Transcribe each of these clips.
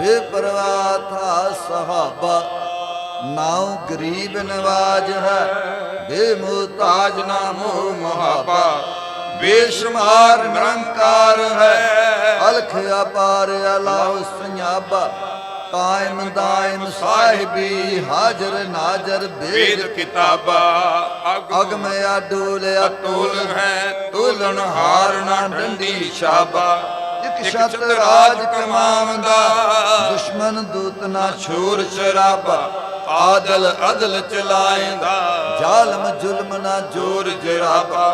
ਬੇਪਰਵਾਹ ਥਾ ਸਹਾਬਾ। ਨਾਉ ਗਰੀਬ ਨਵਾਜ ਹੈ, ਬੇਮੁਹਤਾਜ ਨਾ ਮੋਹ ਮੁਹਾਬਾ। ਬੇਸ਼ੁਮਾਰ ਨਿਰੰਕਾਰ ਹੈ, ਅਲਖ ਅਪਾਰ ਅਲਾਹੁ ਸੰਜਾਬਾ ਕਾਇਮ ਦਾਇਮ ਸਾਹਿਬੀ ਹਾਜ਼ਰ ਨਾਜ਼ਰ ਵੇਦ ਕਿਤਾਬਾ। ਅਗਮ ਅਡੂਲ ਅਤੁਲ ਹੈ, ਤੁਲਨ ਹਾਰ ਨਾ ਡੰਡੀ ਸ਼ਾਬਾ। ਇਕ ਛਤ ਰਾਜ ਕਮਾਵੰਦਾ ਦੁਸ਼ਮਨ ਦੂਤ ਨਾ ਛੂਰ ਚਰਾਬਾ ਆਦਲ ਅਦਲ ਚਲਾਏਂਦਾ। ਜ਼ਾਲਮ ਜ਼ੁਲਮ ਨਾ ਜੋਰ ਜਰਾਬਾ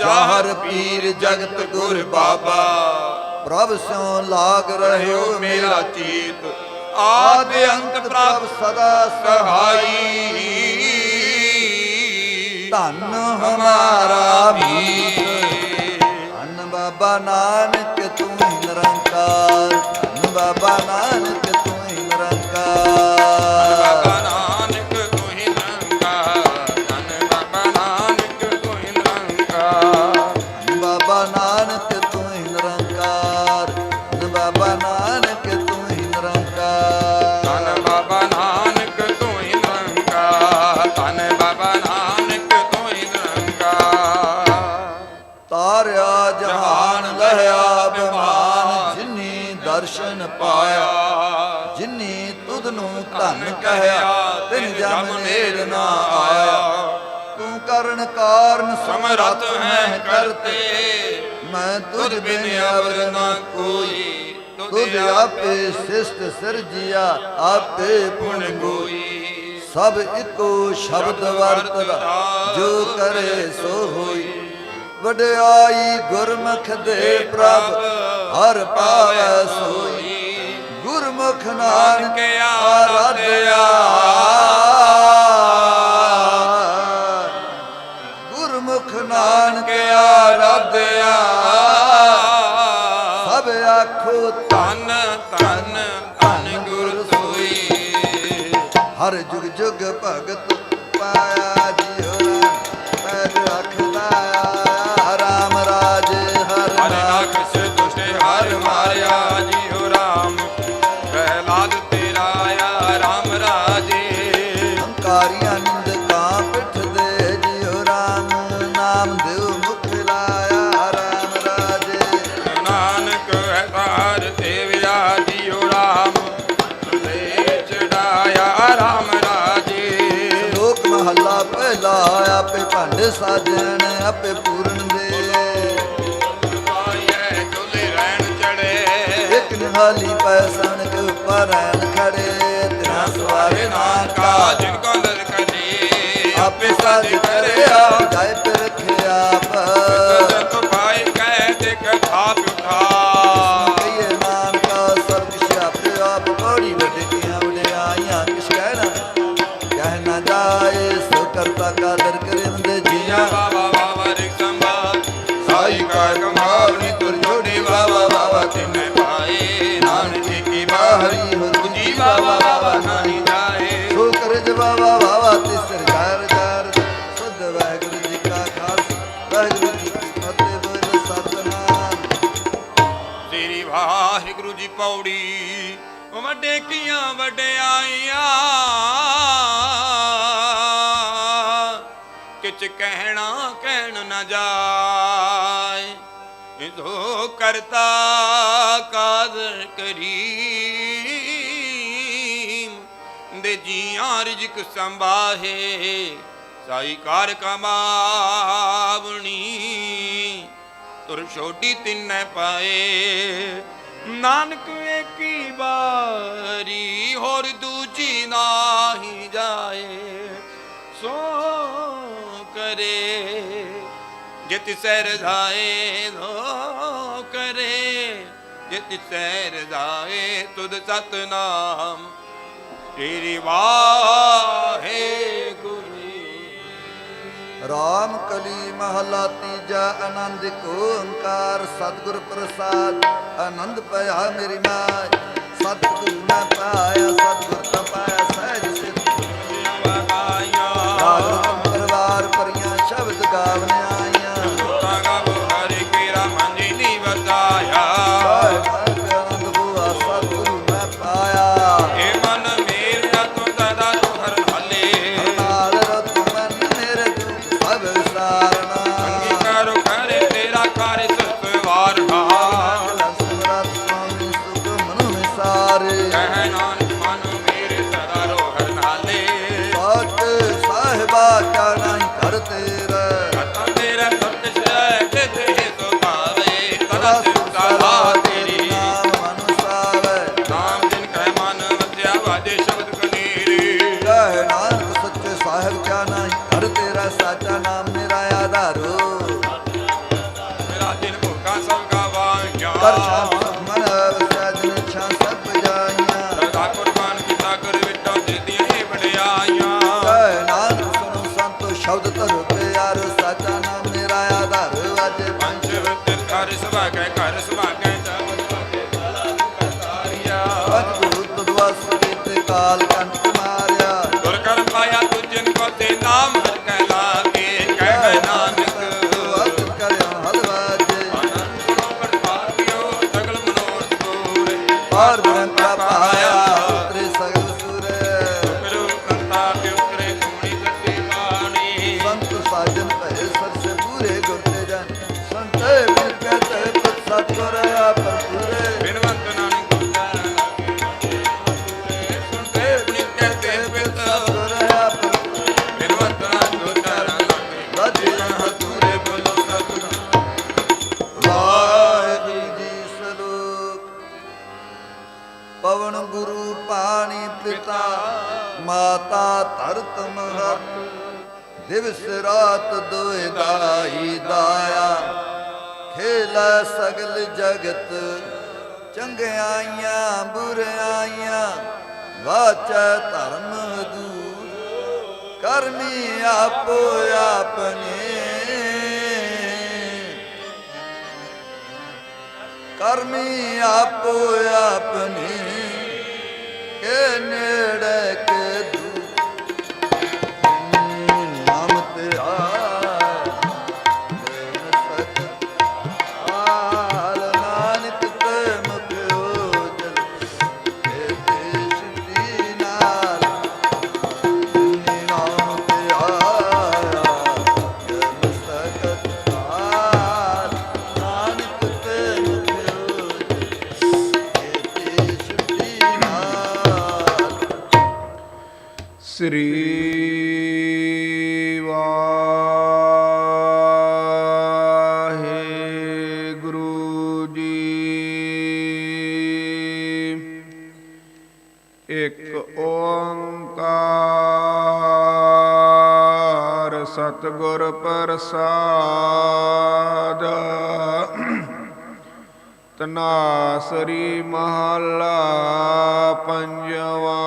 ਜਾਹਰ ਪੀਰ ਜਗਤ ਗੁਰ ਬਾਬਾ। ਪ੍ਰਭ ਸਿਉ ਲਾਗ ਰਹਿਓ ਮੇਰਾ ਚੀਤ ਆਦ ਅੰਤ ਪ੍ਰਭ ਸਦਾ ਸਹਾਈ। ਧੰਨ ਹਮਾਰਾ ਮੀਤ ਧੰਨ ਬਾਬਾ ਨਾਨਕ ਤੂੰ ਬਾਬਾ ਨਾਨਕ ਦਰਸ਼ਨ ਪਾਇਆ। ਜਿਨੀ ਤੁਧ ਨੂੰ ਧਨ ਕਹਿਆ ਤਿਨ ਜਮ ਨੇੜ ਨਾ ਆਇਆ। ਤੂੰ ਕਰਨ ਕਾਰਨ ਸਮਰੱਥ ਹੈ ਕਰਤੇ। ਮੈਂ ਤੁਧ ਬਿਨ ਅਵਰ ਨਾ ਕੋਈ। ਕੋਈ। ਤੁਧ ਆਪੇ ਸਿਸ਼ਟ ਸਿਰਜਿਆ ਆਪੇ ਪੁਣ ਗੋਈ ਗੋਈ। ਸਭ ਇੱਕੋ ਸ਼ਬਦ ਵਰਤਦਾ ਜੋ ਕਰੇ ਸੋ ਹੋਈ। ਵਡਿਆਈ ਗੁਰਮੁਖ ਦੇ ਪ੍ਰਭ ਹਰ ਪਾਵੈ ਸੋਈ। ਗੁਰਮੁਖ ਨਾਨਕ ਆਰਾਧਿਆ। ਗੁਰਮੁਖ ਨਾਨਕ ਆਰਾਧਿਆ। ਸਭ ਆਖੋ ਧੰਨ ਧੰਨ ਧੰਨ ਗੁਰ ਸੋਈ। ਹਰ ਜੁਗ ਜੁਗ ਭਗਤ ਪਾਇਆ। ਸਾਜਣ ਆਪੇ ਪੂਰਨ ਦੇ ਪਾਈਐ ਤੁਲੇ ਰਹਿਣ ਚੜੇ ਇੱਕ ਨਿਹਾਲੀ ਪੈ ਸਣਕ, ਉੱਪਰ ਰਹਿਣ ਖੜੇ, ਤੇਰਾ ਸਵਾਰੇ ਨਾ ਕੀਆਂ ਵਡਿਆਈਆਂ। ਕਿਚ ਕਹਿਣਾ ਕਹਿਣ ਨਾ ਜਾਏ। ਇਦੋ ਕਰਤਾ ਕਾਦਰ ਕਰੀਮ। ਦੇ ਜੀਆਂ ਰਿਜਕ ਸੰਭਾਹੇ, ਸਾਈ ਕਾਰ ਕਮਾਵਣੀ। ਤੁਰ ਛੋਡੀ ਤਿੰਨੈ ਪਾਏ, ਨਾਨਕ ਵੇਖੀ ਬਾਰੀ ਜਿਤ ਸਹਿ ਰਜ਼ਾਏ ਸੋ ਕਰੇ, ਜਿਤ ਸਹਿ ਰਜ਼ਾਏ ਤੁਧ ਸਤਨਾਮ। ਤੇਰੀ ਵਾਹੇ ਗੁਰੂ ਰਾਮ ਕਲੀ ਮਹਲਾ ਤੀਜਾ, ਆਨੰਦ ਕੋ ਓੰਕਾਰ, ਸਤਿਗੁਰ ਪ੍ਰਸਾਦ, ਆਨੰਦ ਪਿਆ ਮੇਰੀ ਮਾय ਸਤਿਗੁਰ ਮੈਂ ਪਾਇਆ, ਸਤਿਗੁਰ ਜਗਤ ਚੰਗਿਆਈਆਂ ਬੁਰਿਆਈਆਂ ਵਾਚ ਧਰਮ ਦੂਰ ਕਰਮੀ ਆਪੋ ਆਪਣੇ। ਕਰਮੀ ਆਪੋ ਆਪਨੇ ਕੇ ਨੇੜੇ ਸ੍ਰੀ ਵਾਹਿਗੁਰੂ ਜੀ। ਇੱਕ ਓੰਕਾਰ ਸਤਿਗੁਰ ਪ੍ਰਸਾਦ। ਤਨਾਸਰੀ ਮਹਲਾ ਪੰਜਵਾ।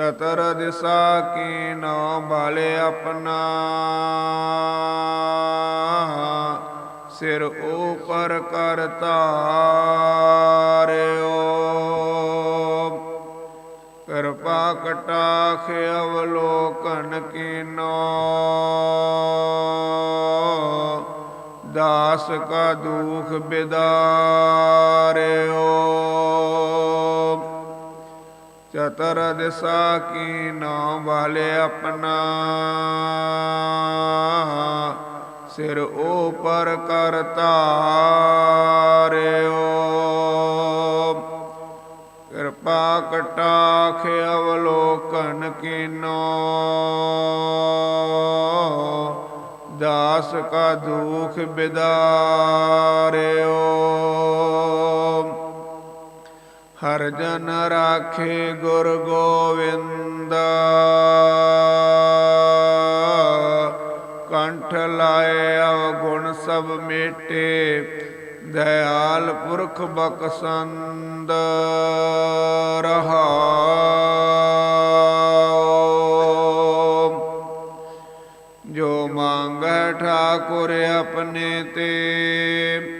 ਚਤਰ ਦਿਸਾ ਕੀ ਨੋ ਬਾਲੇ ਆਪਣਾ। ਸਿਰ ਉਪਰ ਕਰਤਾ ਤਾਰਿਓ ਕਿਰਪਾ ਕਟਾਖ ਅਵਲੋਕਨ ਕੀ ਕੀਨੋ। ਦਾਸ ਕਾ ਦੁਖ ਬਿਦਾ। ਸਤਰ ਦਿਸਾ ਕੀ ਨਾਮ ਵਾਲੇ ਆਪਣਾ। ਸਿਰ ਉਪਰ ਕਰਤਾਰਿਓ ਕਿਰਪਾ ਕਟਾਖ ਅਵਲੋਕਨ ਕੀਨੋ। ਦਾਸ ਕਾ ਦੁਖ ਬਿਦਾਰਿਓ। ਹਰ ਜਨ ਰਾਖੇ ਗੁਰ ਗੋਵਿੰਦ। ਕੰਠ ਲਾਏ ਅਵਗੁਣ ਸਭ ਮੇਟੇ, ਦਇਆਲ ਪੁਰਖ ਬਖਸੰਦ ਰਹਾ ਜੋ ਮੰਗੈ ਠਾਕੁਰ ਆਪਣੇ ਤੇ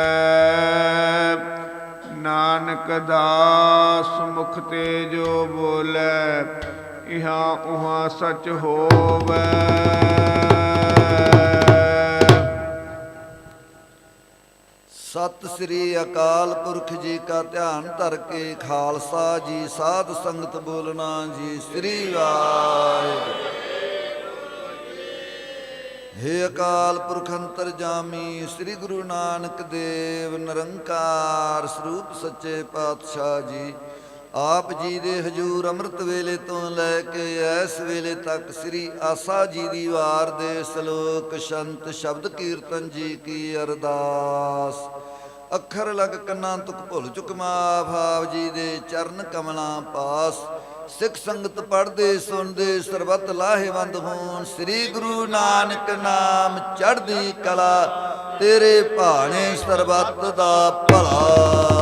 ਨਾਨਕ ਦਾਸ ਮੁਖ ਤੇ ਜੋ ਬੋਲੇ, ਇਹਾਂ ਉਹਾਂ ਸਚ ਹੋਵੇ। ਸਤਿ ਸ੍ਰੀ ਅਕਾਲ ਪੁਰਖ ਜੀ ਕਾ ਧਿਆਨ ਧਰ ਕੇ, ਖਾਲਸਾ ਜੀ, ਸਾਧ ਸੰਗਤ ਬੋਲਣਾ ਜੀ, ਸ੍ਰੀ ਵਾਹਿਗੁਰੂ। ਹੇ ਅਕਾਲ ਪੁਰਖ ਅੰਤਰਜਾਮੀ ਸ੍ਰੀ ਗੁਰੂ ਨਾਨਕ ਦੇਵ, ਨਿਰੰਕਾਰ ਸਰੂਪ ਸੱਚੇ ਪਾਤਸ਼ਾਹ ਜੀ। ਆਪ ਜੀ ਦੇ ਹਜੂਰ ਅੰਮ੍ਰਿਤ ਵੇਲੇ ਤੋਂ ਲੈ ਕੇ ਇਸ ਵੇਲੇ ਤੱਕ ਸ੍ਰੀ ਆਸਾ ਜੀ ਦੀ ਵਾਰ ਦੇ ਸ਼ਲੋਕ, ਸ਼ੰਤ, ਸ਼ਬਦ ਕੀਰਤਨ ਜੀ ਕੀ ਅਰਦਾਸ। ਅੱਖਰ ਲਗ ਕੰਨਾਂ ਤੁਕ ਭੁੱਲ ਚੁਕ ਮਾਫ ਜੀ ਦੇ ਚਰਨ ਕਮਲਾਂ ਪਾਸ। ਸਿੱਖ ਸੰਗਤ ਪੜ੍ਹਦੇ, ਸੁਣਦੇ, ਸਰਬਤ ਲਾਹੇਵੰਦ ਹੋਣ। ਸ੍ਰੀ ਗੁਰੂ ਨਾਨਕ ਨਾਮ ਚੜ੍ਹਦੀ ਕਲਾ, ਤੇਰੇ ਭਾਣੇ ਸਰਬਤ ਦਾ ਭਲਾ।